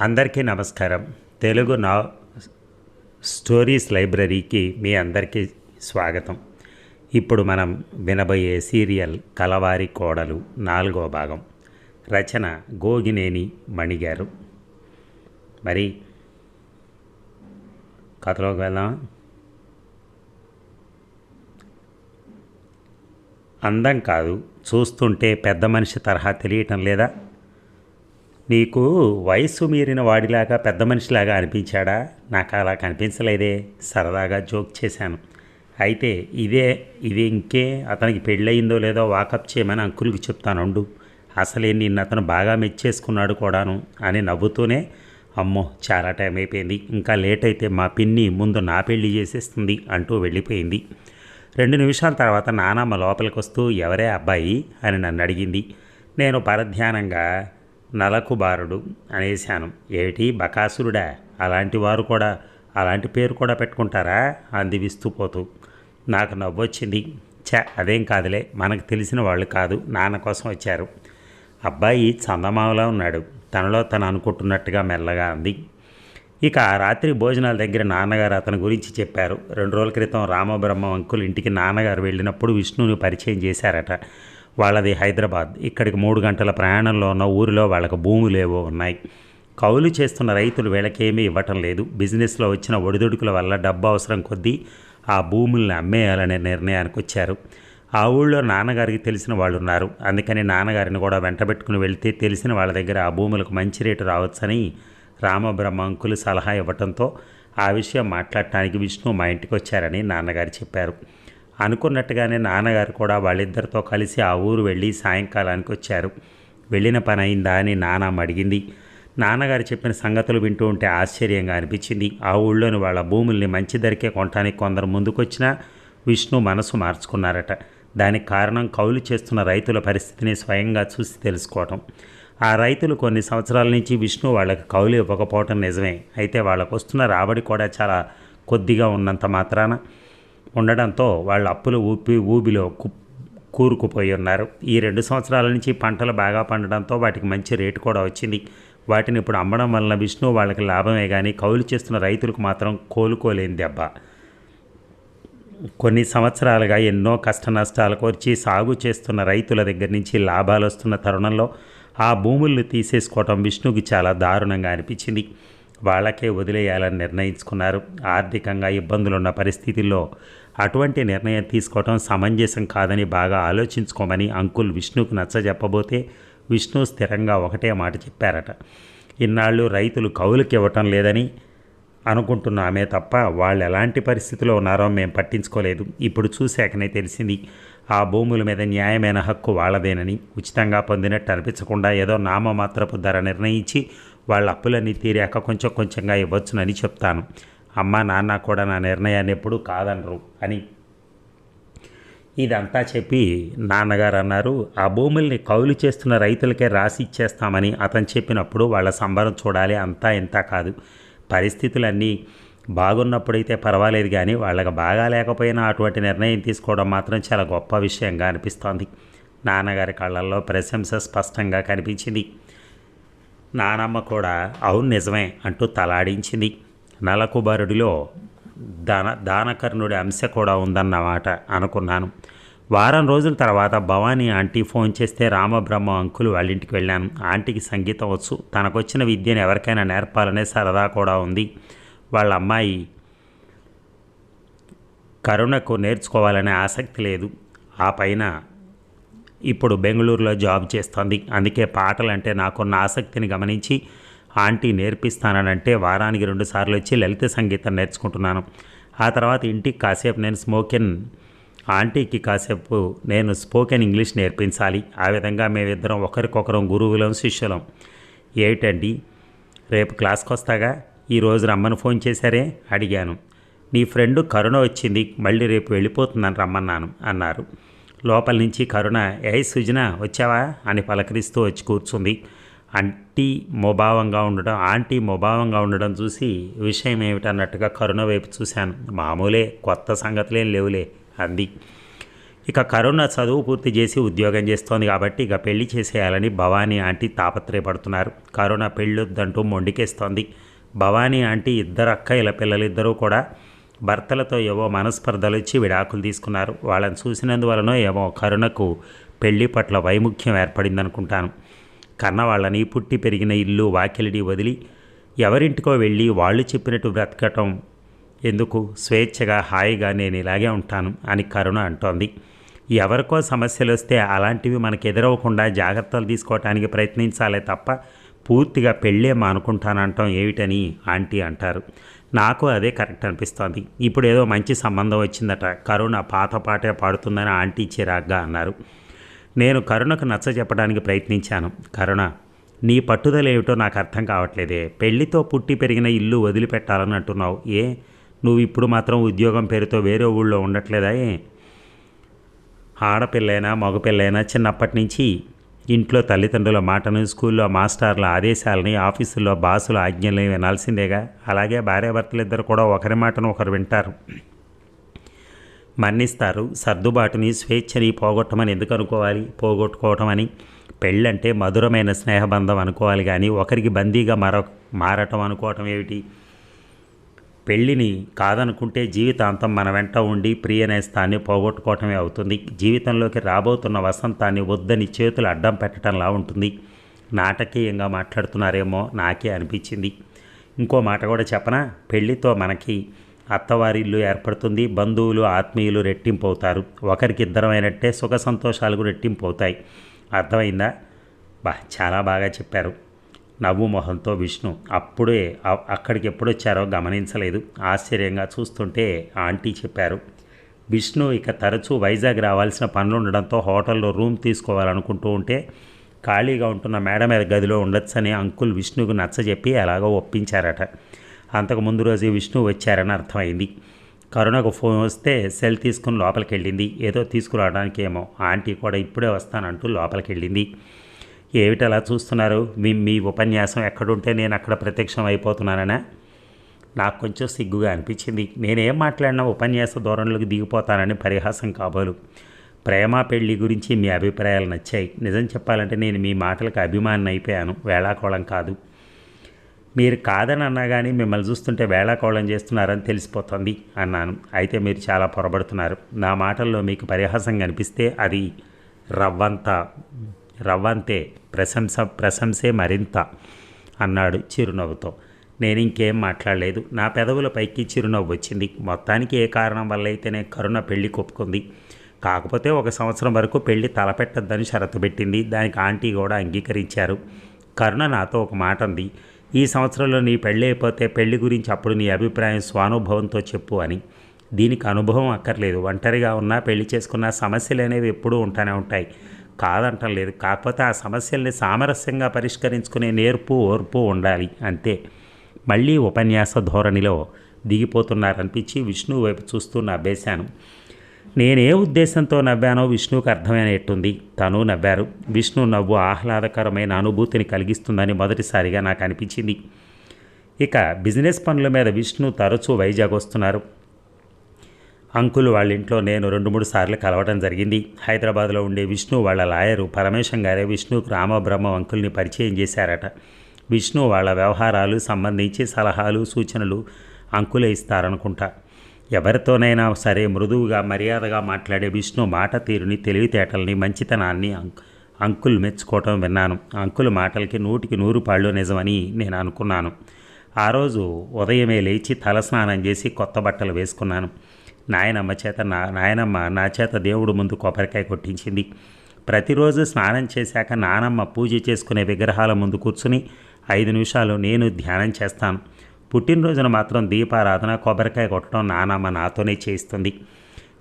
అందరికీ నమస్కారం. తెలుగు నా స్టోరీస్ లైబ్రరీకి మీ అందరికీ స్వాగతం. ఇప్పుడు మనం వినబోయే సీరియల్ కలవారి కోడలు నాలుగో భాగం. రచన గోగినేని మణిగారు. మరి కథలోకి వెళ్దాం అందం కాదు చూస్తుంటే పెద్ద మనిషి తరహా తెలియటం లేదా? నీకు వయస్సు మీరిన వాడిలాగా పెద్ద మనిషిలాగా అనిపించాడా? నాకు అలా కనిపించలేదే. సరదాగా జోక్ చేశాను. అయితే ఇదే ఇది ఇంకే అతనికి పెళ్ళయిందో లేదో వాకప్ చేయమని అంకుల్కి చెప్తానుండు అసలే నిన్ను అతను బాగా మెచ్చేసుకున్నాడు కూడాను అని నవ్వుతూనే అమ్మో చాలా టైం అయిపోయింది. ఇంకా లేట్ అయితే మా పిన్ని ముందు నా పెళ్ళి చేసేస్తుంది అంటూ వెళ్ళిపోయింది. రెండు నిమిషాల తర్వాత నానమ్మ లోపలికి వస్తూ ఎవరే అబ్బాయి? అని నన్ను అడిగింది. నేను పరధ్యానంగా నలకుబారుడు అనేశాను. ఏటి? బకాసురుడా? అలాంటి వారు కూడా అలాంటి పేరు కూడా పెట్టుకుంటారా? అంది విస్తుపోతూ. నాకు నవ్వొచ్చింది. ఛ అదేం కాదులే. మనకు తెలిసిన వాళ్ళు కాదు. నాన్న కోసం వచ్చారు. అబ్బాయి చందమామలా ఉన్నాడు. తనలో తను అనుకుంటున్నట్టుగా మెల్లగా అంది. ఇక ఆ రాత్రి భోజనాల దగ్గర నాన్నగారు అతని గురించి చెప్పారు. రెండు రోజుల క్రితం రామబ్రహ్మ అంకుల్ ఇంటికి నాన్నగారు వెళ్ళినప్పుడు విష్ణుని పరిచయం చేశారట. వాళ్ళది హైదరాబాద్. ఇక్కడికి మూడు గంటల ప్రయాణంలో ఉన్న ఊరిలో వాళ్ళకు భూములేవో ఉన్నాయి. కౌలు చేస్తున్న రైతులు వీళ్ళకేమీ ఇవ్వటం లేదు. బిజినెస్లో వచ్చిన ఒడిదుడుకుల వల్ల డబ్బు అవసరం కొద్దీ ఆ భూముల్ని అమ్మేయాలనే నిర్ణయానికి వచ్చారు. ఆ ఊళ్ళో నాన్నగారికి తెలిసిన వాళ్ళు ఉన్నారు. అందుకని నాన్నగారిని కూడా వెంటబెట్టుకుని వెళ్తే తెలిసిన వాళ్ళ దగ్గర ఆ భూములకు మంచి రేటు రావచ్చని రామబ్రహ్మ అంకులు సలహా ఇవ్వటంతో ఆ విషయం మాట్లాడటానికి విష్ణు మా ఇంటికి వచ్చారని నాన్నగారు చెప్పారు. అనుకున్నట్టుగానే నాన్నగారు కూడా వాళ్ళిద్దరితో కలిసి ఆ ఊరు వెళ్ళి సాయంకాలానికి వచ్చారు. వెళ్ళిన పని అయిందా అని నానమ్మ అడిగింది. నాన్నగారు చెప్పిన సంగతులు వింటూ ఉంటే ఆశ్చర్యంగా అనిపించింది. ఆ ఊళ్ళోని వాళ్ళ భూముల్ని మంచి ధరకే కొనటానికి కొందరు ముందుకొచ్చినా విష్ణు మనసు మార్చుకున్నారట. దానికి కారణం కౌలు చేస్తున్న రైతుల పరిస్థితిని స్వయంగా చూసి తెలుసుకోవటం. ఆ రైతులు కొన్ని సంవత్సరాల నుంచి విష్ణు వాళ్ళకి కౌలు ఇవ్వకపోవటం నిజమే. అయితే వాళ్ళకు వస్తున్న రాబడి కూడా చాలా కొద్దిగా ఉన్నంత మాత్రాన ఉండడంతో వాళ్ళ అప్పులు ఊపి ఊబిలో కు కూరుకుపోయి ఉన్నారు. ఈ రెండు సంవత్సరాల నుంచి పంటలు బాగా పండడంతో వాటికి మంచి రేటు కూడా వచ్చింది. వాటిని ఇప్పుడు అమ్మడం వలన విష్ణు వాళ్ళకి లాభమే కానీ కౌలు చేస్తున్న రైతులకు మాత్రం కోలుకోలేని దెబ్బ కొన్ని సంవత్సరాలుగా ఎన్నో కష్ట నష్టాలు కోర్చి సాగు చేస్తున్న రైతుల దగ్గర నుంచి లాభాలు వస్తున్న తరుణంలో ఆ భూములను తీసేసుకోవటం విష్ణుకి చాలా దారుణంగా అనిపించింది. వాళ్ళకే వదిలేయాలని నిర్ణయించుకున్నారు. ఆర్థికంగా ఇబ్బందులున్న పరిస్థితుల్లో అటువంటి నిర్ణయం తీసుకోవటం సమంజసం కాదని బాగా ఆలోచించుకోమని అంకుల్ విష్ణుకు నచ్చజెప్పబోతే విష్ణు స్థిరంగా ఒకటే మాట చెప్పారట. ఇన్నాళ్ళు రైతులు కౌలుకి ఇవ్వటం లేదని అనుకుంటున్నామే తప్ప వాళ్ళు ఎలాంటి పరిస్థితిలో ఉన్నారో మేము పట్టించుకోలేదు. ఇప్పుడు చూశాకనే తెలిసింది ఆ భూముల మీద న్యాయమైన హక్కు వాళ్ళదేనని ఉచితంగా పొందినట్టు అనిపించకుండా ఏదో నామమాత్రపు ధర నిర్ణయించి వాళ్ళ అప్పులన్నీ తీరాక కొంచెం కొంచెంగా ఇవ్వచ్చునని చెప్తాను. అమ్మ నాన్న కూడా నా నిర్ణయాన్ని ఎప్పుడూ కాదనరు అని ఇదంతా చెప్పి నాన్నగారు అన్నారు. ఆ భూముల్ని కౌలు చేస్తున్న రైతులకే రాసి ఇచ్చేస్తామని అతను చెప్పినప్పుడు వాళ్ళ సంబరం చూడాలి. అంతా ఇంత కాదు. పరిస్థితులన్నీ బాగున్నప్పుడైతే పర్వాలేదు కానీ వాళ్ళకి బాగా లేకపోయినా అటువంటి నిర్ణయం తీసుకోవడం మాత్రం చాలా గొప్ప విషయంగా అనిపిస్తోంది. నాన్నగారి కళ్ళల్లో ప్రశంస స్పష్టంగా కనిపించింది. నానమ్మ కూడా అవును నిజమే అంటూ తలాడించింది. నలకుబరుడిలో దాన దానకర్ణుడి అంశ కూడా ఉందన్నమాట అనుకున్నాను. వారం రోజుల తర్వాత భవానీ ఆంటీ ఫోన్ చేస్తే రామబ్రహ్మ అంకులు వాళ్ళ ఇంటికి వెళ్ళాను. ఆంటీకి సంగీతం వచ్చు. తనకొచ్చిన విద్యను ఎవరికైనా నేర్పాలనే సరదా కూడా ఉంది. వాళ్ళ అమ్మాయి కరుణకు నేర్చుకోవాలనే ఆసక్తి లేదు. ఆ పైన ఇప్పుడు బెంగళూరులో జాబ్ చేస్తోంది. అందుకే పాటలు అంటే నాకున్న ఆసక్తిని గమనించి ఆంటీ నేర్పిస్తానంటే వారానికి రెండు సార్లు వచ్చి లలిత సంగీతం నేర్చుకుంటున్నాను. ఆ తర్వాత ఇంటికి కాసేపు నేను స్మోకెన్ ఆంటీకి కాసేపు నేను స్పోకెన్ ఇంగ్లీష్ నేర్పించాలి. ఆ విధంగా మేమిద్దరం ఒకరికొకరం గురువులం శిష్యులం. ఏమిటండి రేపు క్లాస్కి వస్తాగా ఈరోజు రమ్మని ఫోన్ చేశారే? అడిగాను. నీ ఫ్రెండ్ కరుణ వచ్చింది మళ్ళీ రేపు వెళ్ళిపోతుందని రమ్మన్నాను అన్నారు. లోపల నుంచి కరుణ ఏ సుజన వచ్చావా? అని పలకరిస్తూ వచ్చి కూర్చుంది. ఆంటీ మొభావంగా ఉండడం ఆంటీ మొభావంగా ఉండడం చూసి విషయం ఏమిటన్నట్టుగా కరుణ వైపు చూశాను. మామూలే కొత్త సంగతులేం లేవులే అంది. ఇక కరుణ చదువు పూర్తి చేసి ఉద్యోగం చేస్తోంది కాబట్టి ఇక పెళ్ళి చేసేయాలని భవానీ ఆంటీ తాపత్రయపడుతున్నారు. కరుణ పెళ్ళొద్దంటూ మొండికేస్తోంది. భవానీ ఆంటీ ఇద్దరు అక్కయ్యల పిల్లలిద్దరూ కూడా భర్తలతో ఏవో మనస్పర్ధలు ఇచ్చి విడాకులు తీసుకున్నారు. వాళ్ళని చూసినందువలన ఏమో కరుణకు పెళ్ళి పట్ల వైముఖ్యం ఏర్పడిందనుకుంటాను. కన్నవాళ్ళని పుట్టి పెరిగిన ఇల్లు వాకిలిడి వదిలి ఎవరింటికో వెళ్ళి వాళ్ళు చెప్పినట్టు బ్రతకటం. ఎందుకు? స్వేచ్ఛగా హాయిగా నేను ఇలాగే ఉంటాను అని కరుణ అంటోంది. ఎవరికో సమస్యలు వస్తే అలాంటివి మనకు ఎదురవ్వకుండా జాగ్రత్తలు తీసుకోవటానికి ప్రయత్నించాలే తప్ప పూర్తిగా పెళ్ళే మానుకుంటానంటాం ఏమిటని ఆంటీ అంటారు. నాకు అదే కరెక్ట్ అనిపిస్తోంది. ఇప్పుడు ఏదో మంచి సంబంధం వచ్చిందట. కరుణ పాత పాటే పాడుతుందని ఆంటీ చిరాగ్గా అన్నారు. నేను కరుణకు నచ్చ చెప్పడానికి ప్రయత్నించాను. కరుణ నీ పట్టుదల ఏమిటో నాకు అర్థం కావట్లేదే. పెళ్ళితో పుట్టి పెరిగిన ఇల్లు వదిలిపెట్టాలని అంటున్నావు ఏ? నువ్వు ఇప్పుడు మాత్రం ఉద్యోగం పేరుతో వేరే ఊళ్ళో ఉండట్లేదా ఏ? ఆడపిల్లైనా మగపిల్లైనా చిన్నప్పటి నుంచి ఇంట్లో తల్లిదండ్రుల మాటను స్కూల్లో మాస్టర్ల ఆదేశాలని ఆఫీసుల్లో బాసుల ఆజ్ఞల్ని వినాల్సిందేగా. అలాగే భార్యాభర్తలిద్దరు కూడా ఒకరి మాటను ఒకరు వింటారు. మరణిస్తారు సర్దుబాటుని స్వేచ్ఛని పోగొట్టమని ఎందుకు అనుకోవాలి? పోగొట్టుకోవటం అని పెళ్ళంటే మధురమైన స్నేహబంధం అనుకోవాలి కానీ ఒకరికి బందీగా మరొక మారటం అనుకోవటం ఏమిటి? పెళ్ళిని కాదనుకుంటే జీవితాంతం మన వెంట ఉండి ప్రియనేస్తాన్ని పోగొట్టుకోవటమే అవుతుంది. జీవితంలోకి రాబోతున్న వసంతాన్ని వద్దని చేతులు అడ్డం పెట్టడంలా ఉంటుంది. నాటకీయంగా మాట్లాడుతున్నారేమో నాకే అనిపించింది. ఇంకో మాట కూడా చెప్పనా? పెళ్ళితో మనకి అత్తవారిల్లు ఏర్పడుతుంది. బంధువులు ఆత్మీయులు రెట్టింపు అవుతారు ఒకరికి ఇద్దరమైనట్టే సుఖ సంతోషాలకు రెట్టింపు అవుతాయి అర్థమైందా? బా చాలా బాగా చెప్పారు. నవ్వు మొహంతో విష్ణు అప్పుడే అక్కడికి ఎప్పుడొచ్చారో గమనించలేదు. ఆశ్చర్యంగా చూస్తుంటే ఆంటీ చెప్పారు విష్ణు ఇక తరచూ వైజాగ్ రావాల్సిన పనులు ఉండడంతో హోటల్లో రూమ్ తీసుకోవాలనుకుంటూ ఉంటే ఖాళీగా ఉంటున్న మేడ మీద గదిలో ఉండొచ్చని అంకుల్ విష్ణుకు నచ్చజెప్పి ఎలాగో ఒప్పించారట. అంతకు ముందు రోజు విష్ణు వచ్చారని అర్థమైంది. కరుణకు ఫోన్ వస్తే సెల్ తీసుకుని లోపలికి వెళ్ళింది ఏదో తీసుకురావడానికి ఏమో ఆంటీ కూడా ఇప్పుడే వస్తానంటూ లోపలికి వెళ్ళింది ఏమిటి అలా చూస్తున్నారు? మీ మీ ఉపన్యాసం ఎక్కడుంటే నేను అక్కడ ప్రత్యక్షం అయిపోతున్నానా నాకు కొంచెం సిగ్గుగా అనిపించింది. నేనేం మాట్లాడినా ఉపన్యాస ధోరణులకు దిగిపోతానని పరిహాసం కాబోలు. ప్రేమ పెళ్ళి గురించి మీ అభిప్రాయాలు నచ్చాయి. నిజం చెప్పాలంటే నేను మీ మాటలకు అభిమానం అయిపోయాను. వేళాకోళం కాదు. మీరు కాదని అన్నా కానీ మిమ్మల్ని చూస్తుంటే వేళాకోళం చేస్తున్నారని తెలిసిపోతుంది అన్నాను. అయితే మీరు చాలా పొరబడుతున్నారు. నా మాటల్లో మీకు పరిహాసం కనిపిస్తే అది రవ్వంత రవ్వంతే ప్రశంస ప్రశంసే మరింత అన్నాడు చిరునవ్వుతో. నేను ఇంకేం మాట్లాడలేదు. నా పెదవుల పైకి చిరునవ్వు వచ్చింది. మొత్తానికి ఏ కారణం వల్ల అయితేనే కరుణ పెళ్ళి కొప్పుకుంది. కాకపోతే ఒక సంవత్సరం వరకు పెళ్ళి తలపెట్టద్దని షరతు పెట్టింది. దానికి ఆంటీ కూడా అంగీకరించారు. కరుణ నాతో ఒక మాట అంది ఈ సంవత్సరంలో నీ పెళ్ళి పెళ్ళి గురించి అప్పుడు నీ అభిప్రాయం స్వానుభవంతో చెప్పు అని. దీనికి అనుభవం అక్కర్లేదు. ఒంటరిగా ఉన్నా పెళ్ళి చేసుకున్న సమస్యలు అనేవి ఎప్పుడూ ఉంటానే ఉంటాయి. కాదంటం లేదు. కాకపోతే ఆ సమస్యల్ని సామరస్యంగా పరిష్కరించుకునే నేర్పు ఓర్పు ఉండాలి. అంతే. మళ్ళీ ఉపన్యాస ధోరణిలో దిగిపోతున్నారనిపించి విష్ణు వైపు చూస్తూ నవ్వేశాను. నేనే ఉద్దేశంతో నవ్వానో విష్ణువుకు అర్థమైనట్టుంది తను నవ్వారు. విష్ణు నవ్వు ఆహ్లాదకరమైన అనుభూతిని కలిగిస్తుందని మొదటిసారిగా నాకు అనిపించింది. ఇక బిజినెస్ పనుల మీద విష్ణు తరచూ వైజాగ్ వస్తున్నారు. అంకుల్ వాళ్ళ ఇంట్లో నేను రెండు మూడు సార్లు కలవడం జరిగింది. హైదరాబాద్లో ఉండే విష్ణు వాళ్ళ లాయరు పరమేశం గారే విష్ణుకు రామబ్రహ్మ అంకుల్ని పరిచయం చేశారట. విష్ణు వాళ్ళ వ్యవహారాలు సంబంధించి సలహాలు సూచనలు అంకులే ఇస్తారనుకుంటా. ఎవరితోనైనా సరే మృదువుగా మర్యాదగా మాట్లాడే విష్ణు మాట తీరుని తెలివితేటల్ని మంచితనాన్ని అంకుల్ మెచ్చుకోవటం విన్నాను. అంకుల్ మాటలకి నూటికి నూరు పాళ్ళు నిజమని నేను అనుకున్నాను. ఆ రోజు ఉదయమే లేచి తలస్నానం చేసి కొత్త బట్టలు వేసుకున్నాను. నాయనమ్మ చేత నా నాయనమ్మ నా చేత దేవుడు ముందు కొబ్బరికాయ కొట్టించింది. ప్రతిరోజు స్నానం చేశాక నానమ్మ పూజ చేసుకునే విగ్రహాల ముందు కూర్చుని ఐదు నిమిషాలు నేను ధ్యానం చేస్తాను. పుట్టినరోజున మాత్రం దీపారాధన కొబ్బరికాయ కొట్టడం నానమ్మ నాతోనే చేయిస్తుంది.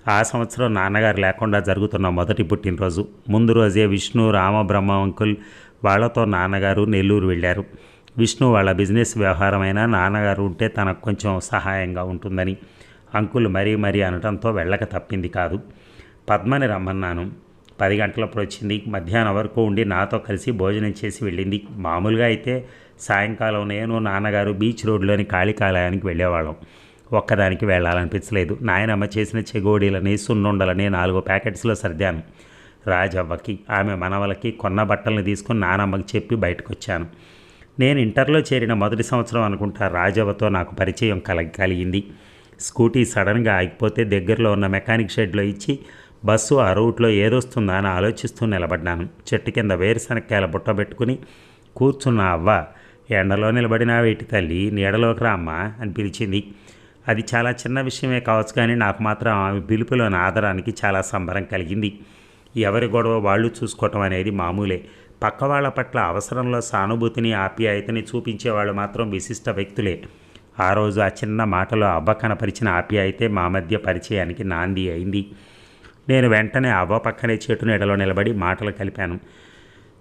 ఆ సంవత్సరం నాన్నగారు లేకుండా జరుగుతున్న మొదటి పుట్టినరోజు. ముందు రోజే విష్ణు రామబ్రహ్మ అంకుల్ వాళ్ళతో నాన్నగారు నెల్లూరు వెళ్ళారు. విష్ణు వాళ్ళ బిజినెస్ వ్యవహారమైనా నాన్నగారు ఉంటే తనకు కొంచెం సహాయంగా ఉంటుందని అంకుల్ మరీ మరీ అనటంతో వెళ్ళక తప్పింది కాదు. పద్మని రమ్మన్నాను. పది గంటలప్పుడు వచ్చింది. మధ్యాహ్నం వరకు ఉండి నాతో కలిసి భోజనం చేసి వెళ్ళింది. మామూలుగా అయితే సాయంకాలం నేను నాన్నగారు బీచ్ రోడ్లోని కాళికాలయానికి వెళ్ళేవాళ్ళం. ఒక్కదానికి వెళ్ళాలనిపించలేదు. నాయనమ్మ చేసిన చెగోడీలని సున్నుండలని నాలుగు ప్యాకెట్స్లో సర్దాను. రాజవ్వకి ఆమె మనవలకి కొన్న బట్టలను తీసుకుని నానమ్మకి చెప్పి బయటకు వచ్చాను నేను ఇంటర్లో చేరిన మొదటి సంవత్సరం అనుకుంటా రాజవ్వతో నాకు పరిచయం కల కలిగింది. స్కూటీ సడన్గా ఆగిపోతే దగ్గరలో ఉన్న మెకానిక్ షెడ్లో ఇచ్చి బస్సు ఆ రూట్లో ఏదొస్తుందా అని ఆలోచిస్తూ నిలబడ్డాను. చెట్టు కింద వేరుశనక్కాయల బుట్ట పెట్టుకుని కూర్చున్న అవ్వ ఎండలో నిలబడిన వేటి తల్లి నీడలోకి రామ్మా అని పిలిచింది. అది చాలా చిన్న విషయమే కావచ్చు కానీ నాకు మాత్రం ఆమె పిలుపులోని ఆదరానికి చాలా సంబరం కలిగింది. ఎవరి గొడవ వాళ్ళు చూసుకోవటం అనేది మామూలే. పక్క వాళ్ళ పట్ల అవసరంలో సానుభూతిని ఆప్యాయతని చూపించేవాళ్ళు మాత్రం విశిష్ట వ్యక్తులే. ఆ రోజు ఆ చిన్న మాటలో అవ్వ కనపరిచిన ఆప్యాయతే మా మధ్య పరిచయానికి నాంది అయింది. నేను వెంటనే అవ్వ పక్కనే చెట్టు నీడలో నిలబడి మాటలు కలిపాను.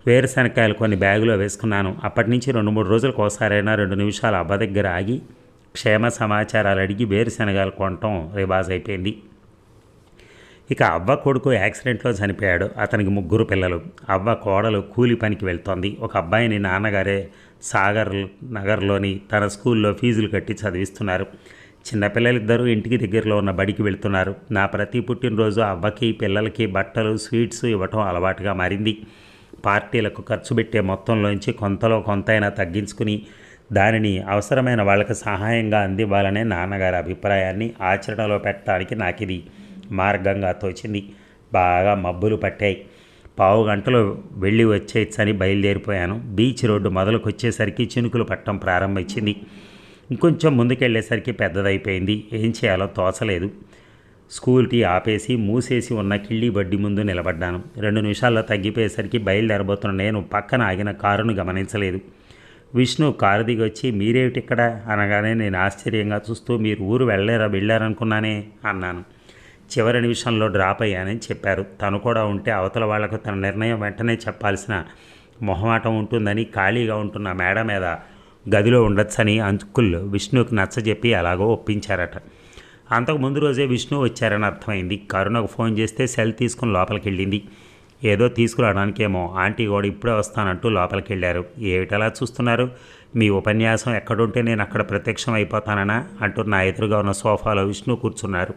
వేరుశనకాయలు కొన్ని బ్యాగులో వేసుకున్నాను. అప్పటి నుంచి రెండు మూడు రోజులకు ఒకసారైనా రెండు నిమిషాలు అవ్వ దగ్గర ఆగి క్షేమ సమాచారాలు అడిగి వేరుశనగాలు కొనటం రివాజ్ అయిపోయింది. ఇక అవ్వ కొడుకు యాక్సిడెంట్లో చనిపోయాడు. అతనికి ముగ్గురు పిల్లలు. అవ్వ కోడలు కూలి పనికి వెళ్తోంది. ఒక అబ్బాయిని నాన్నగారే సాగర్ నగర్లోని తన స్కూల్లో ఫీజులు కట్టి చదివిస్తున్నారు. చిన్నపిల్లలిద్దరూ ఇంటికి దగ్గరలో ఉన్న బడికి వెళ్తున్నారు. నా ప్రతి పుట్టినరోజు అవ్వకి పిల్లలకి బట్టలు స్వీట్స్ ఇవ్వటం అలవాటుగా మారింది. పార్టీలకు ఖర్చు పెట్టే మొత్తంలోంచి కొంతలో కొంతైనా తగ్గించుకుని దానిని అవసరమైన వాళ్ళకి సహాయంగా అందివ్వాలనే నాన్నగారి అభిప్రాయాన్ని ఆచరణలో పెట్టడానికి నాకు ఇది మార్గంగా తోచింది. బాగా మబ్బులు పట్టాయి. పావు గంటలో వెళ్ళి వచ్చేయచ్చని బయలుదేరిపోయాను. బీచ్ రోడ్డు మొదలుకొచ్చేసరికి చినుకులు పట్టడం ప్రారంభించింది. ఇంకొంచెం ముందుకెళ్ళేసరికి పెద్దదైపోయింది. ఏం చేయాలో తోచలేదు. స్కూల్కి ఆపేసి మూసేసి ఉన్న కిళ్ళీ బడ్డి ముందు నిలబడ్డాను. రెండు నిమిషాల్లో తగ్గిపోయేసరికి బయలుదేరబోతున్న నేను పక్కన ఆగిన కారును గమనించలేదు. విష్ణు కారు దిగొచ్చి వచ్చి మీరేమిటి ఇక్కడ అనగానే నేను ఆశ్చర్యంగా చూస్తూ మీరు ఊరు వెళ్ళారా వెళ్ళారనుకున్నానే? అన్నాను. చివరి నిమిషంలో డ్రాప్ అయ్యానని చెప్పారు. తను కూడా ఉంటే అవతల వాళ్ళకు తన నిర్ణయం వెంటనే చెప్పాల్సిన మొహమాటం ఉంటుందని ఖాళీగా ఉంటున్న మేడ మీద గదిలో ఉండొచ్చని అంకుల్ విష్ణుకు నచ్చజెప్పి అలాగో ఒప్పించారట. అంతకు ముందు రోజే విష్ణు వచ్చారని అర్థమైంది. కరుణకు ఫోన్ చేస్తే సెల్ తీసుకుని లోపలికి వెళ్ళింది ఏదో తీసుకురావడానికేమో. ఆంటీ కూడా ఇప్పుడే వస్తానంటూ లోపలికి వెళ్ళారు ఏమిటలా చూస్తున్నారు? మీ ఉపన్యాసం ఎక్కడుంటే నేను అక్కడ ప్రత్యక్షం అయిపోతాననా? అంటూ నా ఎదురుగా ఉన్న సోఫాలో విష్ణు కూర్చున్నారు.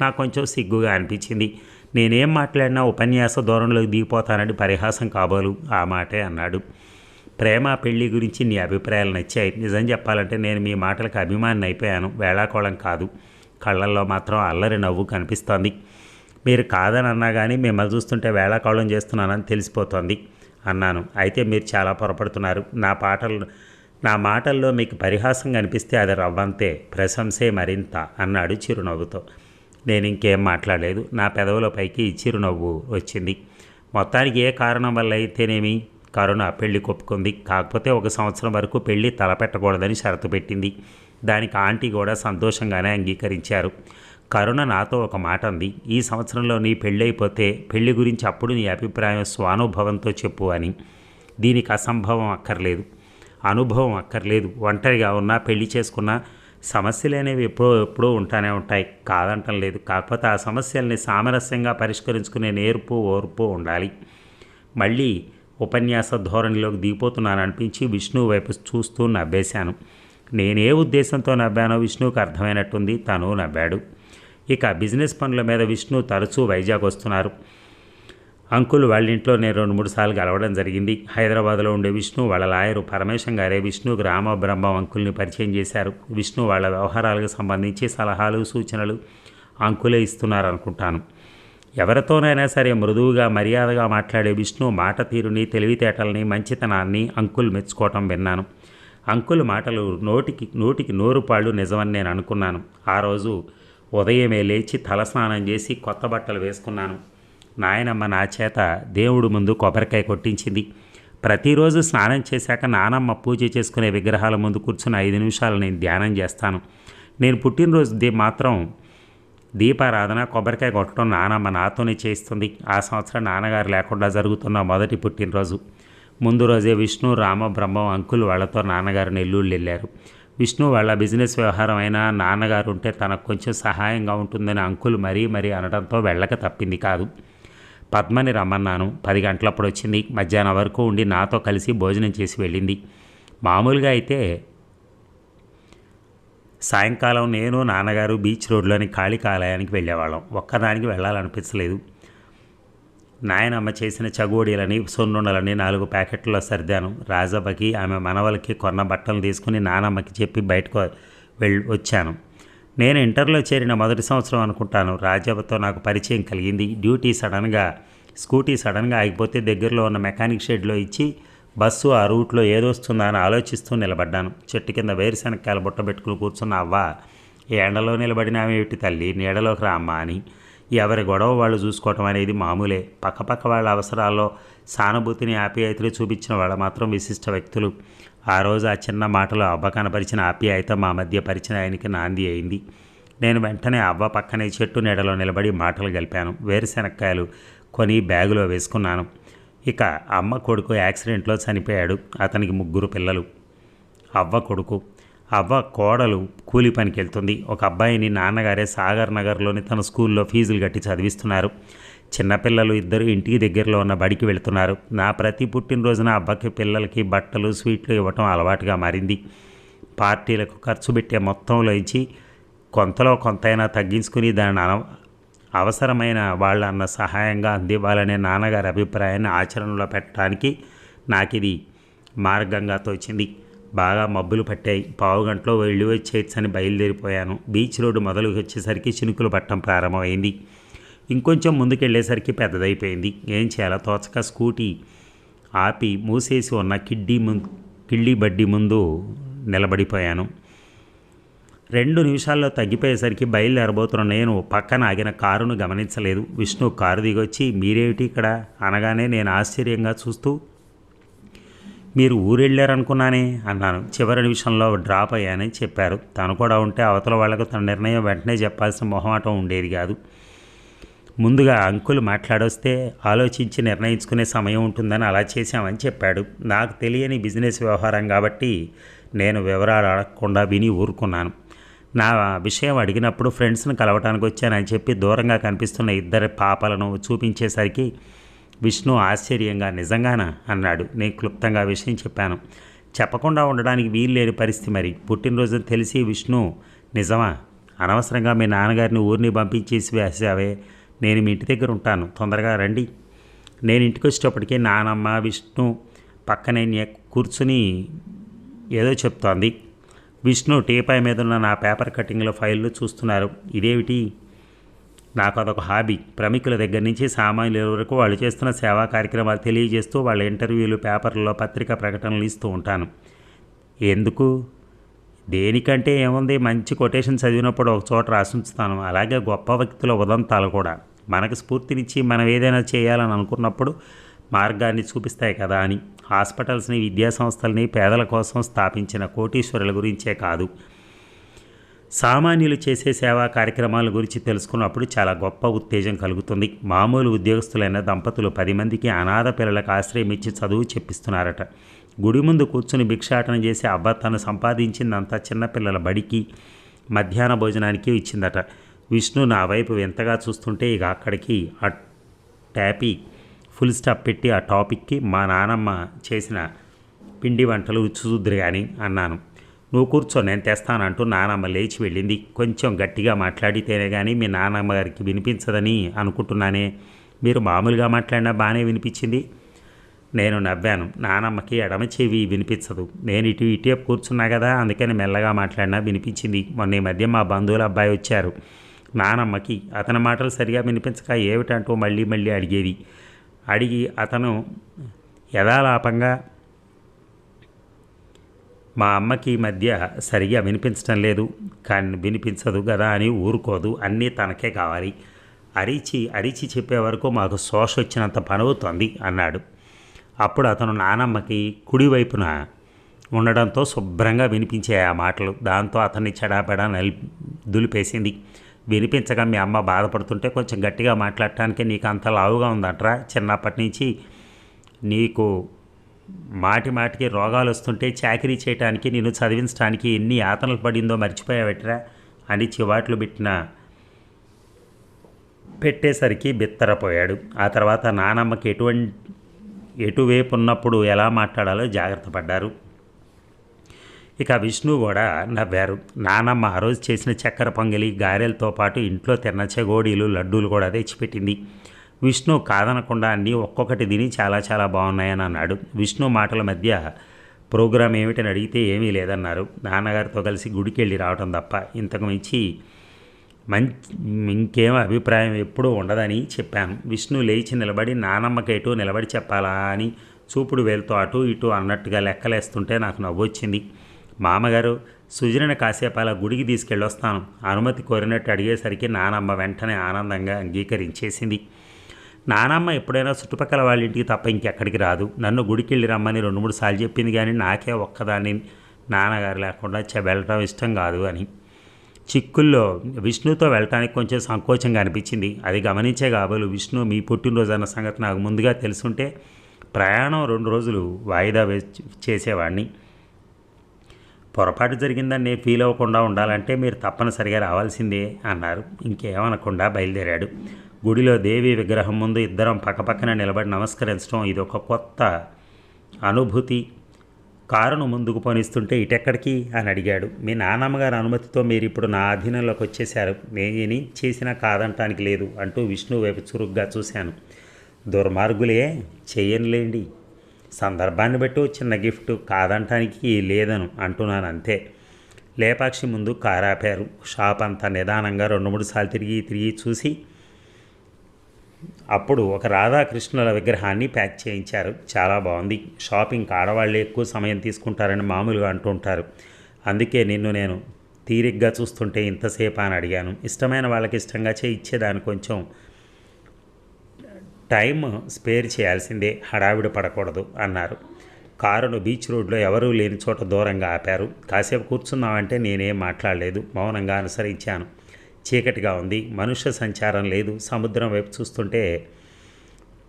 నాకు కొంచెం సిగ్గుగా అనిపించింది. నేనేం మాట్లాడినా ఉపన్యాస ధోరణిలోకి దిగిపోతానని పరిహాసం కాబోలు. ఆ మాటే అన్నాడు. ప్రేమ పెళ్ళి గురించి నీ అభిప్రాయాలు నచ్చాయి. నిజం చెప్పాలంటే నేను మీ మాటలకు అభిమాని అయిపోయాను. వేళాకోళం కాదు. కళ్ళల్లో మాత్రం అల్లరి నవ్వు కనిపిస్తోంది. మీరు కాదని అన్నా కానీ మిమ్మల్ని చూస్తుంటే వేళాకాళం చేస్తున్నానని తెలిసిపోతోంది అన్నాను. అయితే మీరు చాలా పొరపడుతున్నారు. నా పాటలు నా మాటల్లో మీకు పరిహాసం కనిపిస్తే అది రవ్వంతే ప్రశంసే మరింత అన్నాడు చిరునవ్వుతో. నేను ఇంకేం మాట్లాడలేదు. నా పెదవులపైకి చిరునవ్వు వచ్చింది. మొత్తానికి ఏ కారణం వల్ల అయితేనేమి? కరుణ పెళ్ళి కొప్పుకుంది. కాకపోతే ఒక సంవత్సరం వరకు పెళ్ళి తలపెట్టకూడదని షరతు పెట్టింది. దానికి ఆంటీ కూడా సంతోషంగానే అంగీకరించారు. కరుణ నాతో ఒక మాట అంది. ఈ సంవత్సరంలో నీ పెళ్ళైపోతే పెళ్ళి గురించి అప్పుడు నీ అభిప్రాయం స్వానుభవంతో చెప్పు అని. దీనికి అసంభవం అక్కర్లేదు. అనుభవం అక్కర్లేదు. ఒంటరిగా ఉన్నా పెళ్ళి చేసుకున్నా సమస్యలు అనేవి ఎప్పుడో ఎప్పుడో ఉంటానే ఉంటాయి. కాదంటం లేదు. కాకపోతే ఆ సమస్యల్ని సామరస్యంగా పరిష్కరించుకునే నేర్పు ఓర్పు ఉండాలి. మళ్ళీ ఉపన్యాస ధోరణిలోకి దిగిపోతున్నాను అనిపించి విష్ణు వైపు చూస్తూ నవ్వేశాను. నేనే ఉద్దేశంతో నవ్వానో విష్ణుకు అర్థమైనట్టుంది. తను నవ్వాడు. ఇక బిజినెస్ పనుల మీద విష్ణు తరచూ వైజాగ్ వస్తున్నారు. అంకుల్ వాళ్ళ ఇంట్లో నేను రెండు మూడు సార్లు కలవడం జరిగింది. హైదరాబాద్లో ఉండే విష్ణు వాళ్ళ లాయరు పరమేశం గారే విష్ణుకు రామబ్రహ్మం అంకుల్ని పరిచయం చేశారు. విష్ణు వాళ్ళ వ్యవహారాలకు సంబంధించి సలహాలు సూచనలు అంకులే ఇస్తున్నారు అనుకుంటాను ఎవరితోనైనా సరే మృదువుగా మర్యాదగా మాట్లాడే విష్ణు మాట తీరుని తెలివితేటల్ని మంచితనాన్ని అంకుల్ మెచ్చుకోవటం విన్నాను. అంకుల్ మాటలు నోటికి నోటికి నోరు పాళ్ళు నిజమని నేను అనుకున్నాను. ఆ రోజు ఉదయమే లేచి తలస్నానం చేసి కొత్త బట్టలు వేసుకున్నాను. నాయనమ్మ నా చేత దేవుడు ముందు కొబ్బరికాయ కొట్టించింది. ప్రతిరోజు స్నానం చేశాక నానమ్మ పూజ చేసుకునే విగ్రహాల ముందు కూర్చుని ఐదు నిమిషాలు నేను ధ్యానం చేస్తాను. నేను పుట్టినరోజు దీ మాత్రం దీపారాధన కొబ్బరికాయ కొట్టడం నానమ్మ నాతోనే చేయిస్తుంది ఆ సంవత్సరం నాన్నగారు లేకుండా జరుగుతున్న మొదటి పుట్టినరోజు. ముందు రోజే విష్ణు రామ బ్రహ్మం అంకుల్ వాళ్ళతో నాన్నగారు నెల్లూళ్ళు వెళ్ళారు. విష్ణు వాళ్ళ బిజినెస్ వ్యవహారం అయినా నాన్నగారు ఉంటే తనకు కొంచెం సహాయంగా ఉంటుందని అంకుల్ మరీ మరీ అనడంతో వెళ్ళక తప్పింది కాదు. పద్మని రమ్మన్నాను. పది గంటలప్పుడు వచ్చింది. మధ్యాహ్నం వరకు ఉండి నాతో కలిసి భోజనం చేసి వెళ్ళింది. మామూలుగా అయితే సాయంకాలం నేను నాన్నగారు బీచ్ రోడ్లోని కాళికాలయానికి వెళ్ళేవాళ్ళం. ఒక్కదానికి వెళ్ళాలనిపించలేదు. నాయనమ్మ చేసిన చగోడీలని సొన్నుండలని నాలుగు ప్యాకెట్లలో సర్దాను. రాజవ్వకి ఆమె మనవలకి కొన్న బట్టలు తీసుకుని నానమ్మకి చెప్పి బయటకు వెళ్ళి వచ్చాను. నేను ఇంటర్లో చేరిన మొదటి సంవత్సరం అనుకుంటాను. రాజవ్వతో నాకు పరిచయం కలిగింది. డ్యూటీ సడన్గా స్కూటీ సడన్గా ఆగిపోతే దగ్గరలో ఉన్న మెకానిక్ షెడ్లో ఇచ్చి బస్సు ఆ రూట్లో ఏదొస్తుందా అని ఆలోచిస్తూ నిలబడ్డాను. చెట్టు కింద వేరుశనక్కాయలు బుట్ట పెట్టుకుని కూర్చున్న అవ్వ ఈ ఎండలో నిలబడిన ఆమె ఏమిటి తల్లి? నీడలోకి రామ్మా అని ఎవరి గొడవ వాళ్ళు చూసుకోవటం అనేది మామూలే. పక్కపక్క వాళ్ళ అవసరాల్లో సానుభూతిని ఆప్యాయతలు చూపించిన వాళ్ళు మాత్రం విశిష్ట వ్యక్తులు. ఆ రోజు ఆ చిన్న మాటలో అవ్వ కనపరిచిన ఆప్యాయత మా మధ్య పరిచయానికి నాంది అయింది. నేను వెంటనే అవ్వ పక్కనే చెట్టు నీడలో నిలబడి మాటలు గలిపాను. వేరుశనక్కాయలు కొని బ్యాగులో వేసుకున్నాను. ఇక అమ్మ కొడుకు యాక్సిడెంట్లో చనిపోయాడు. అతనికి ముగ్గురు పిల్లలు. అవ్వ కొడుకు. అవ్వ కోడలు కూలి పనికి వెళ్తుంది. ఒక అబ్బాయిని నాన్నగారే సాగర్ నగర్లోని తన స్కూల్లో ఫీజులు కట్టి చదివిస్తున్నారు. చిన్నపిల్లలు ఇద్దరు ఇంటికి దగ్గరలో ఉన్న బడికి వెళుతున్నారు. నా ప్రతి పుట్టినరోజున అబ్బకి పిల్లలకి బట్టలు స్వీట్లు ఇవ్వటం అలవాటుగా మారింది. పార్టీలకు ఖర్చు పెట్టే మొత్తంలో ఇచ్చి కొంతలో కొంతైనా తగ్గించుకుని దాని అన అవసరమైన వాళ్ళన్న సహాయంగా అందివ్వాలనే నాన్నగారి అభిప్రాయాన్ని ఆచరణలో పెట్టడానికి నాకు ఇది మార్గంగా తోచింది. బాగా మబ్బులు పట్టాయి. పావు గంటలో వెళ్ళి వచ్చేయచ్చని బయలుదేరిపోయాను. బీచ్ రోడ్డు మొదలు వచ్చేసరికి చినుకులు పట్టడం ప్రారంభమైంది. ఇంకొంచెం ముందుకెళ్ళేసరికి పెద్దదైపోయింది. ఏం చేయాలో తోచక స్కూటీ ఆపి మూసేసి ఉన్న కిడ్డీ ముందు కిళ్ళీ బడ్డీ ముందు నిలబడిపోయాను. రెండు నిమిషాల్లో తగ్గిపోయేసరికి బయలుదేరబోతున్న నేను పక్కన ఆగిన కారును గమనించలేదు. విష్ణు కారు దిగొచ్చి మీరేమిటి ఇక్కడ? అనగానే నేను ఆశ్చర్యంగా చూస్తూ మీరు ఊరెళ్ళారనుకున్నానే అన్నాను. చివరి నిమిషంలో డ్రాప్ అయ్యానని చెప్పారు. తను కూడా ఉంటే అవతల వాళ్ళకు తన నిర్ణయం వెంటనే చెప్పాల్సిన మొహమాటం ఉండేది కాదు. ముందుగా అంకుల్ మాట్లాడొస్తే ఆలోచించి నిర్ణయించుకునే సమయం ఉంటుందని అలా చేశామని చెప్పాడు. నాకు తెలియని బిజినెస్ వ్యవహారం కాబట్టి నేను వివరాలు అడగకుండా విని ఊరుకున్నాను. నా విషయం అడిగినప్పుడు ఫ్రెండ్స్ని కలవటానికి వచ్చానని చెప్పి దూరంగా కనిపిస్తున్న ఇద్దరి పాపలను చూపించేసరికి విష్ణు ఆశ్చర్యంగా నిజంగానా? అన్నాడు. నేను క్లుప్తంగా విషయం చెప్పాను. చెప్పకుండా ఉండడానికి వీలు లేని పరిస్థితి మరి. పుట్టినరోజు తెలిసి విష్ణు నిజమా? అనవసరంగా మీ నాన్నగారిని ఊరిని పంపించేసి వేసావే నేను మీ ఇంటి దగ్గర ఉంటాను. తొందరగా రండి. నేను ఇంటికి వచ్చేటప్పటికే నానమ్మ విష్ణు పక్కనే కూర్చుని ఏదో చెప్తోంది. విష్ణు టీపాయ్ మీద ఉన్న నా పేపర్ కటింగ్లో ఫైళ్ళు చూస్తున్నారు. ఇదేమిటి? నాకు అదొక హాబీ. ప్రముఖుల దగ్గర నుంచి సామాన్యుల వరకు వాళ్ళు చేస్తున్న సేవా కార్యక్రమాలు తెలియజేస్తూ వాళ్ళ ఇంటర్వ్యూలు పేపర్లలో పత్రికా ప్రకటనలు ఇస్తూ ఉంటాను. ఎందుకు? దేనికంటే ఏముంది? మంచి కొటేషన్ చదివినప్పుడు ఒక చోట రాసించుతాను. అలాగే గొప్ప వ్యక్తుల ఉదంతాలు కూడా. మనకు స్ఫూర్తినిచ్చి మనం ఏదైనా చేయాలని అనుకున్నప్పుడు మార్గాన్ని చూపిస్తాయి కదా అని. హాస్పిటల్స్ని విద్యాసంస్థల్ని పేదల కోసం స్థాపించిన కోటీశ్వరుల గురించే కాదు. సామాన్యులు చేసే సేవా కార్యక్రమాల గురించి తెలుసుకున్నప్పుడు చాలా గొప్ప ఉత్తేజం కలుగుతుంది. మామూలు ఉద్యోగస్తులైన దంపతులు పది మందికి అనాథ పిల్లలకు ఆశ్రయం ఇచ్చి చదువు చెప్పిస్తున్నారట. గుడి ముందు కూర్చుని భిక్షాటన చేసి అబ్బ తను సంపాదించిందంతా చిన్నపిల్లల బడికి మధ్యాహ్న భోజనానికి ఇచ్చిందట. విష్ణు నా వైపు వింతగా చూస్తుంటే ఇక అక్కడికి ఆ ట్యాపీ ఫుల్ స్టాప్ పెట్టి ఆ టాపిక్కి మా నానమ్మ చేసిన పిండి వంటలు రుచి చూద్దురు కానీ అన్నాను. నువ్వు కూర్చో నేను తెస్తానంటూ నానమ్మ లేచి వెళ్ళింది. కొంచెం గట్టిగా మాట్లాడితేనే కానీ మీ నానమ్మ గారికి వినిపించదని అనుకుంటున్నానే. మీరు మామూలుగా మాట్లాడినా బాగానే వినిపించింది. నేను నవ్వాను. నానమ్మకి ఎడమ చెవి వినిపించదు. నేను ఇటు ఇటే కూర్చున్నా కదా అందుకని మెల్లగా మాట్లాడినా వినిపించింది. మొన్న ఈ మధ్య మా బంధువుల అబ్బాయి వచ్చారు. నానమ్మకి అతని మాటలు సరిగా వినిపించక ఏమిటంటూ మళ్ళీ మళ్ళీ అడిగేది. అడిగి అతను యథాలాపంగా మా అమ్మకి ఈ మధ్య సరిగా వినిపించడం లేదు. కానీ వినిపించదు కదా అని ఊరుకోదు. అన్నీ తనకే కావాలి. అరిచి అరిచి చెప్పే వరకు మాకు శోష వచ్చినంత పనవుతోంది అన్నాడు. అప్పుడు అతను నానమ్మకి కుడివైపున ఉండడంతో శుభ్రంగా వినిపించే ఆ మాటలు. దాంతో అతన్ని చెడాపెడా నలి దులిపేసింది. వినిపించగా మీ అమ్మ బాధపడుతుంటే కొంచెం గట్టిగా మాట్లాడటానికి నీకు అంత లావుగా ఉందంటరా. చిన్నప్పటి నుంచి నీకు మాటి మాటికి రోగాలు వస్తుంటే చాకరీ చేయటానికి నిన్ను చదివించడానికి ఎన్ని యాతనలు పడిందో మర్చిపోయావట్రా అని చివాట్లు పెట్టిన పెట్టేసరికి బిత్తరపోయాడు. ఆ తర్వాత నానమ్మకి ఎటువంటి ఎటువైపు ఉన్నప్పుడు ఎలా మాట్లాడాలో జాగ్రత్త పడ్డారు. ఇక విష్ణు కూడా నవ్వారు. నానమ్మ ఆ రోజు చేసిన చక్కెర పొంగలి గారెలతో పాటు ఇంట్లో తిన్న చెగోడీలు లడ్డూలు కూడా తెచ్చిపెట్టింది. విష్ణు కాదనకుండా అన్నీ ఒక్కొక్కటి తిని చాలా చాలా బాగున్నాయని అన్నాడు. విష్ణు మాటల మధ్య ప్రోగ్రాం ఏమిటని అడిగితే ఏమీ లేదన్నారు. నాన్నగారితో కలిసి గుడికి వెళ్ళి రావటం తప్ప ఇంతకు మించి మంచి ఇంకేం అభిప్రాయం ఎప్పుడూ ఉండదని చెప్పాను. విష్ణు లేచి నిలబడి నానమ్మకేటు నిలబడి చెప్పాలా అని చూపుడు వేలుతో అటు ఇటు అన్నట్టుగా లెక్కలేస్తుంటే నాకు నవ్వొచ్చింది. మామగారు సుజనని కాసేపు అలా గుడికి తీసుకెళ్ళొస్తాను. అనుమతి కోరినట్టు అడిగేసరికి నానమ్మ వెంటనే ఆనందంగా అంగీకరించేసింది. నానమ్మ ఎప్పుడైనా చుట్టుపక్కల వాళ్ళ ఇంటికి తప్ప ఇంకెక్కడికి రాదు. నన్ను గుడికి వెళ్ళి రమ్మని రెండు మూడు సార్లు చెప్పింది కానీ నాకే ఒక్కదాన్ని నాన్నగారు లేకుండా చె- వెళ్ళటం ఇష్టం కాదు అని. చిక్కుల్లో విష్ణుతో వెళ్ళటానికి కొంచెం సంకోచంగా అనిపించింది. అది గమనించే కాబోలు విష్ణు మీ పుట్టినరోజు అన్న సంగతి నాకు ముందుగా తెలుసుంటే ప్రయాణం రెండు రోజులు వాయిదా వే చేసేవాడిని పొరపాటు జరిగిందని నేను ఫీల్ అవ్వకుండా ఉండాలంటే మీరు తప్పనిసరిగా రావాల్సిందే అన్నారు. ఇంకేమనకుండా బయలుదేరాడు. గుడిలో దేవి విగ్రహం ముందు ఇద్దరం పక్కపక్కన నిలబడి నమస్కరించడం ఇది ఒక కొత్త అనుభూతి. కారును ముందుకు పోనిస్తుంటే ఇటెక్కడికి? అని అడిగాడు. మీ నాన్నమ్మగారి అనుమతితో మీరు ఇప్పుడు నా అధీనంలోకి వచ్చేశారు. నేను చేసినా కాదంటానికి లేదు అంటూ విష్ణు వైపు చురుగ్గా చూశాను. దుర్మార్గులే చేయనులేండి. సందర్భాన్ని బట్టి చిన్న గిఫ్ట్ కాదంటానికి లేదను అంటున్నాను అంతే. లేపాక్షి ముందు కారు ఆపారు షాప్ అంతా నిదానంగా రెండు మూడు సార్లు తిరిగి తిరిగి చూసి అప్పుడు ఒక రాధాకృష్ణుల విగ్రహాన్ని ప్యాక్ చేయించారు. చాలా బాగుంది. షాపింగ్ ఆడవాళ్ళు ఎక్కువ సమయం తీసుకుంటారని మామూలుగా అంటుంటారు అందుకే నిన్ను నేను తీరిగ్గా చూస్తుంటే ఇంతసేపు అని అడిగాను. ఇష్టమైన వాళ్ళకి ఇష్టంగా చేయించేదాన్ని కొంచెం టైం స్పేర్ చేయాల్సిందే. హడావిడి పడకూడదు అన్నారు. కారును బీచ్ రోడ్లో ఎవరూ లేని చోట దూరంగా ఆపారు. కాసేపు కూర్చున్నామంటే నేనేం మాట్లాడలేదు. మౌనంగా అనుసరించాను. చీకటిగా ఉంది. మనుష్య సంచారం లేదు. సముద్రం వైపు చూస్తుంటే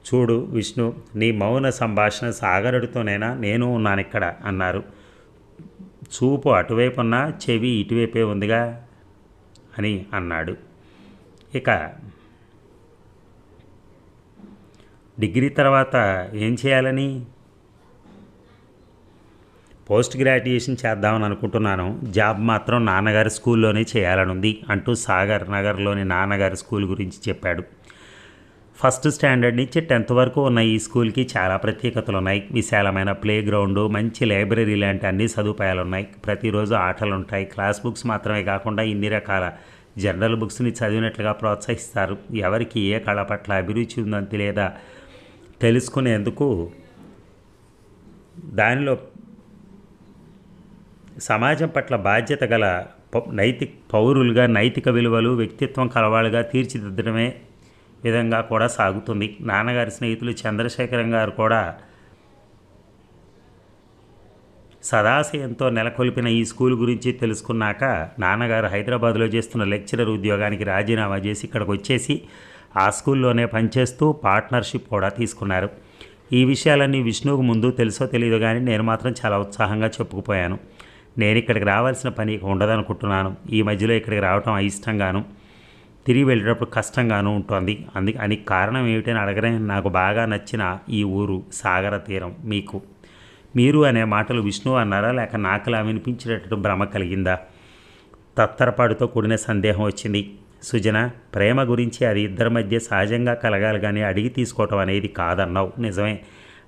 చూడు విష్ణు నీ మౌన సంభాషణ సాగరుడితోనైనా నేను ఉన్నాను ఇక్కడ అన్నారు. చూపు అటువైపు ఉన్న చెవి ఇటువైపే ఉందిగా అని అన్నాడు. ఇక డిగ్రీ తర్వాత ఏం చేయాలని? పోస్ట్ గ్రాడ్యుయేషన్ చేద్దామని అనుకుంటున్నాను. జాబ్ మాత్రం నాన్నగారి స్కూల్లోనే చేయాలని ఉంది అంటూ సాగర్ నగర్లోని నాన్నగారి స్కూల్ గురించి చెప్పాడు. ఫస్ట్ స్టాండర్డ్ నుంచి టెన్త్ వరకు ఉన్న ఈ స్కూల్కి చాలా ప్రత్యేకతలు ఉన్నాయి విశాలమైన ప్లే గ్రౌండ్ మంచి లైబ్రరీ లాంటి అన్ని సదుపాయాలు ఉన్నాయి ప్రతిరోజు ఆటలు ఉంటాయి క్లాస్ బుక్స్ మాత్రమే కాకుండా ఇన్ని రకాల జనరల్ బుక్స్ని చదివినట్లుగా ప్రోత్సహిస్తారు. ఎవరికి ఏ కళ పట్ల అభిరుచి ఉందని లేదా తెలుసుకునేందుకు దానిలో సమాజం పట్ల బాధ్యత గల నైతిక పౌరులుగా నైతిక విలువలు వ్యక్తిత్వం కలవాళ్ళుగా తీర్చిదిద్దడమే విధంగా కూడా సాగుతుంది. నాన్నగారి స్నేహితులు చంద్రశేఖరం గారు కూడా సదాశయంతో నెలకొల్పిన ఈ స్కూల్ గురించి తెలుసుకున్నాక నాన్నగారు హైదరాబాద్లో చేస్తున్న లెక్చరర్ ఉద్యోగానికి రాజీనామా చేసి ఇక్కడికి వచ్చేసి ఆ స్కూల్లోనే పనిచేస్తూ పార్ట్నర్షిప్ కూడా తీసుకున్నారు. ఈ విషయాలన్నీ విష్ణువుకు ముందు తెలుసో తెలియదు కానీ నేను మాత్రం చాలా ఉత్సాహంగా చెప్పుకుపోయాను. నేను ఇక్కడికి రావాల్సిన పని ఉండదనుకుంటున్నాను ఈ మధ్యలో ఇక్కడికి రావటం అయిష్టంగాను తిరిగి వెళ్ళేటప్పుడు కష్టంగాను ఉంటుంది. అందుకే అని కారణం ఏమిటని అడగనే నాకు బాగా నచ్చిన ఈ ఊరు సాగర తీరం మీకు. మీరు అనే మాటలు విష్ణు అన్నారా? లేక నాకులా వినిపించేటట్టు భ్రమ కలిగిందా? తత్తరపాటుతో కూడిన సందేహం వచ్చింది. సుజన ప్రేమ గురించి అది ఇద్దరి మధ్య సహజంగా కలగాలి కానీ అడిగి తీసుకోవటం అనేది కాదన్నావు. నిజమే.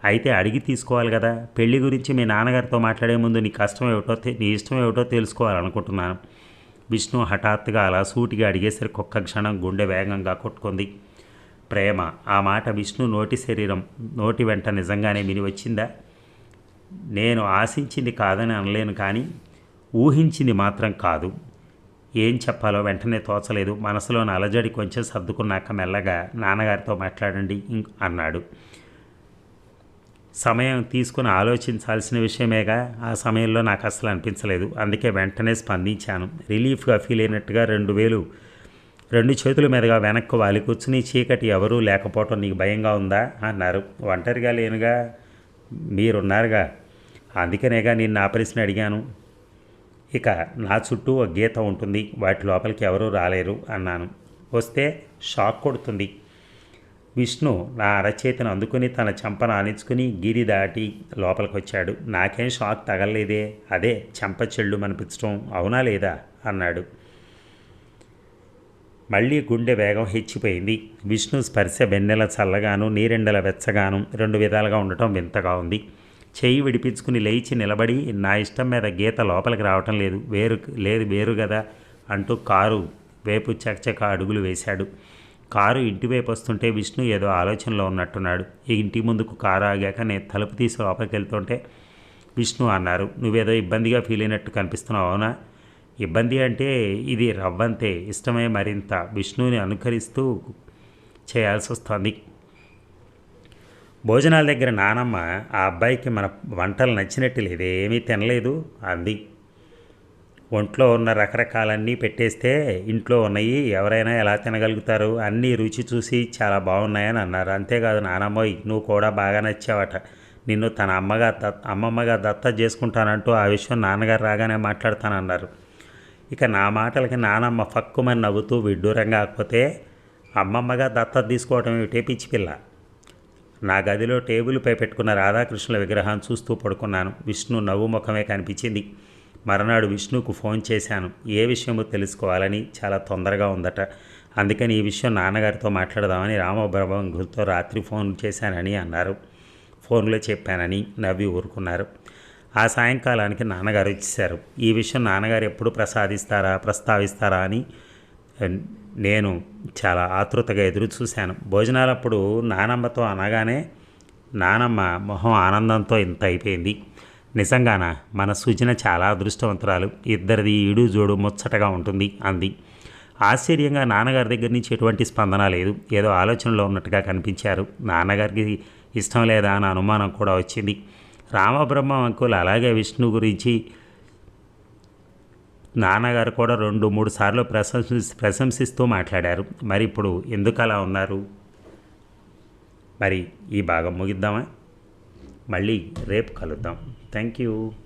అయితే అడిగి తీసుకోవాలి కదా. పెళ్ళి గురించి మీ నాన్నగారితో మాట్లాడే ముందు నీ కష్టం ఏమిటో నీ ఇష్టం ఏమిటో తెలుసుకోవాలనుకుంటున్నాను. విష్ణు హఠాత్తుగా అలా సూటిగా అడిగేసరికి ఒక్క క్షణం గుండె వేగంగా కొట్టుకుంది. ప్రేమ ఆ మాట విష్ణు నోటి శరీరం నోటి వెంట నిజంగానే విని వచ్చిందా నేను ఆశించింది కాదని అనలేను కానీ ఊహించింది మాత్రం కాదు. ఏం చెప్పాలో వెంటనే తోచలేదు. మనసులోని అలజడి కొంచెం సర్దుకున్నాక మెల్లగా నాన్నగారితో మాట్లాడండి అన్నాడు. సమయం తీసుకుని ఆలోచించాల్సిన విషయమేగా ఆ సమయంలో నాకు అసలు అనిపించలేదు. అందుకే వెంటనే స్పందించాను. రిలీఫ్గా ఫీల్ అయినట్టుగా రెండు వేలు రెండు చేతుల మీదుగా వెనక్కు వాలి. కూర్చుని చీకటి ఎవరూ లేకపోవటం నీకు భయంగా ఉందా? అన్నారు. ఒంటరిగా లేనుగా మీరున్నారుగా? అందుకనేగా నేను నా ప్రశ్న అడిగాను. ఇక నా చుట్టూ ఒక గీత ఉంటుంది. వాటి లోపలికి ఎవరూ రాలేరు అన్నాను. వస్తే షాక్ కొడుతుంది. విష్ణు నా అరచేతిని అందుకుని తన చెంపను ఆనించుకుని గిరి దాటి లోపలికి వచ్చాడు నాకేం షాక్ తగలలేదే. అదే చెంప చెళ్ళు మనిపించడం అవునా లేదా? అన్నాడు. మళ్ళీ గుండె వేగం హెచ్చిపోయింది. విష్ణు స్పర్శ వెన్నెల చల్లగాను నీరెండల వెచ్చగాను రెండు విధాలుగా ఉండటం వింతగా ఉంది. చెయ్యి విడిపించుకుని లేచి నిలబడి నా ఇష్టం మీద గీత లోపలికి రావటం లేదు. వేరు లేదు వేరు కదా అంటూ కారు వేపు చకచక అడుగులు వేశాడు. కారు ఇంటివైపు వస్తుంటే విష్ణు ఏదో ఆలోచనలో ఉన్నట్టున్నాడు. ఈ ఇంటి ముందుకు కారు ఆగాక నేను తలుపు తీసి లోపలికి వెళ్తుంటే విష్ణు అన్నారు నువ్వేదో ఇబ్బందిగా ఫీల్ అయినట్టు కనిపిస్తున్నావు అవునా? ఇబ్బంది అంటే ఇది రవ్వంతే ఇష్టమే మరింత. విష్ణుని అనుకరిస్తూ చేయాల్సి వస్తుంది. భోజనాల దగ్గర నానమ్మ ఆ అబ్బాయికి మన వంటలు నచ్చినట్టు లేదు ఏమీ తినలేదు అంది. ఒంట్లో ఉన్న రకరకాలన్నీ పెట్టేస్తే ఇంట్లో ఉన్నాయి ఎవరైనా ఎలా తినగలుగుతారు? అన్నీ రుచి చూసి చాలా బాగున్నాయని అన్నారు. అంతేకాదు నానమ్మోయ్ నువ్వు కూడా బాగా నచ్చావట. నిన్ను తన అమ్మగా దత్ అమ్మమ్మగా దత్త చేసుకుంటానంటూ ఆ విషయం నాన్నగారు రాగానే మాట్లాడతానన్నారు. ఇక నా మాటలకి నానమ్మ ఫక్కుమని నవ్వుతూ విడ్డూరంగా కాకపోతే అమ్మమ్మగా దత్త తీసుకోవడం ఏమిటే పిచ్చి పిల్ల? నా గదిలో టేబుల్పై పెట్టుకున్న రాధాకృష్ణుల విగ్రహాన్ని చూస్తూ పడుకున్నాను. విష్ణు నవ్వు ముఖమే కనిపించింది. మరునాడు విష్ణుకు ఫోన్ చేశాను. ఏ విషయమో తెలుసుకోవాలని చాలా తొందరగా ఉందట. అందుకని ఈ విషయం నాన్నగారితో మాట్లాడదామని రామబ్రహ్మంగుతో రాత్రి ఫోన్ చేశానని అన్నారు. ఫోన్లో చెప్పానని నవ్వి ఊరుకున్నారు. ఆ సాయంకాలానికి నాన్నగారు ఇచ్చేశారు ఈ విషయం నాన్నగారు ఎప్పుడు ప్రసాదిస్తారా ప్రస్తావిస్తారా అని నేను చాలా ఆతృతగా ఎదురు చూశాను. భోజనాలప్పుడు నానమ్మతో అనగానే నానమ్మ మొహం ఆనందంతో ఇంత అయిపోయింది. నిజంగానా? మన సూచన చాలా అదృష్టవంతురాలు. ఇద్దరిది ఈడు జోడు ముచ్చటగా ఉంటుంది అంది. ఆశ్చర్యంగా నాన్నగారి దగ్గర నుంచి ఎటువంటి స్పందన లేదు. ఏదో ఆలోచనలో ఉన్నట్టుగా కనిపించారు. నాన్నగారికి ఇష్టం లేదా అని అనుమానం కూడా వచ్చింది. రామబ్రహ్మ అంకుల్ అలాగే విష్ణు గురించి నాన్నగారు కూడా రెండు మూడు సార్లు ప్రశంసి ప్రశంసిస్తూ మాట్లాడారు. మరి ఇప్పుడు ఎందుకు అలా ఉన్నారు? మరి ఈ భాగం ముగిద్దామా? మళ్ళీ రేపు కలుద్దాం. Thank you.